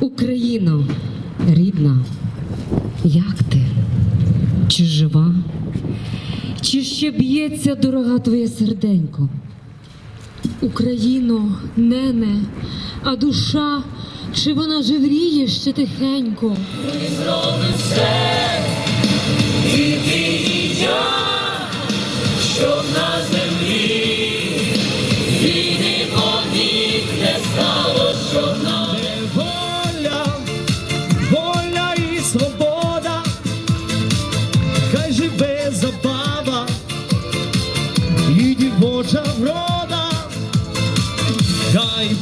Україно, рідна, як ти? Чи жива? Чи ще б'ється дорога твоє серденько? Україно, нене, а душа, чи вона живріє ще тихенько? воля,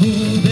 people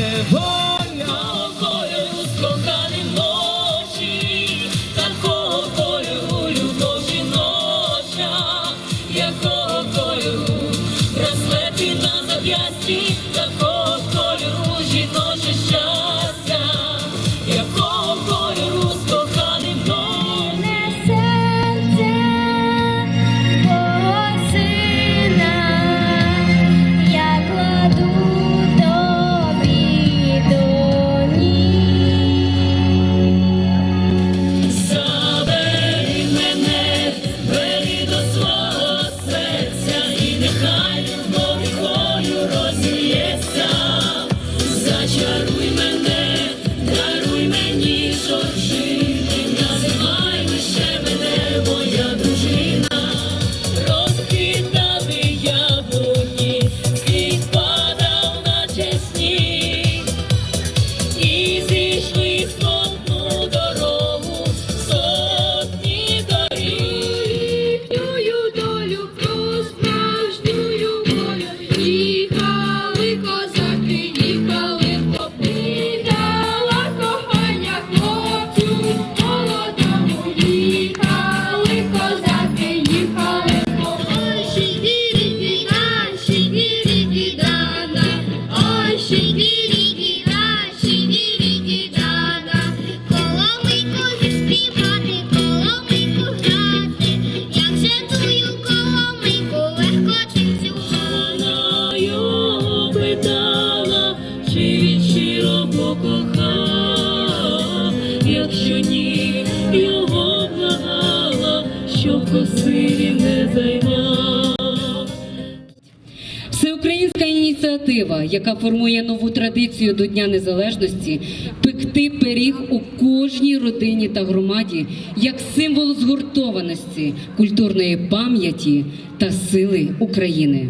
ініціатива, яка формує нову традицію до Дня Незалежності, пекти пиріг у кожній родині та громаді як символ згуртованості, культурної пам'яті та сили України.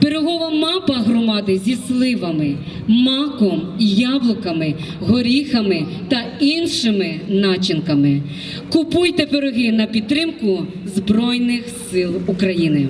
Пирогова мапа громади зі сливами, маком, яблуками, горіхами та іншими начинками. Купуйте пироги на підтримку Збройних сил України.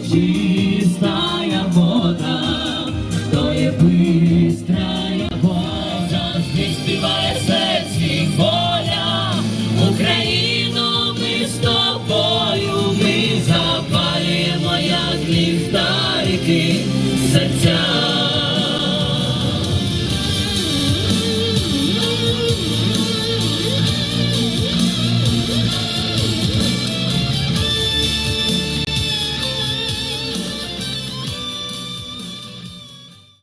чистая вода, то є бистрая вода, здесь співає серці воля, Україну ми з тобою, ми запалюємо, як ліхтарики серця.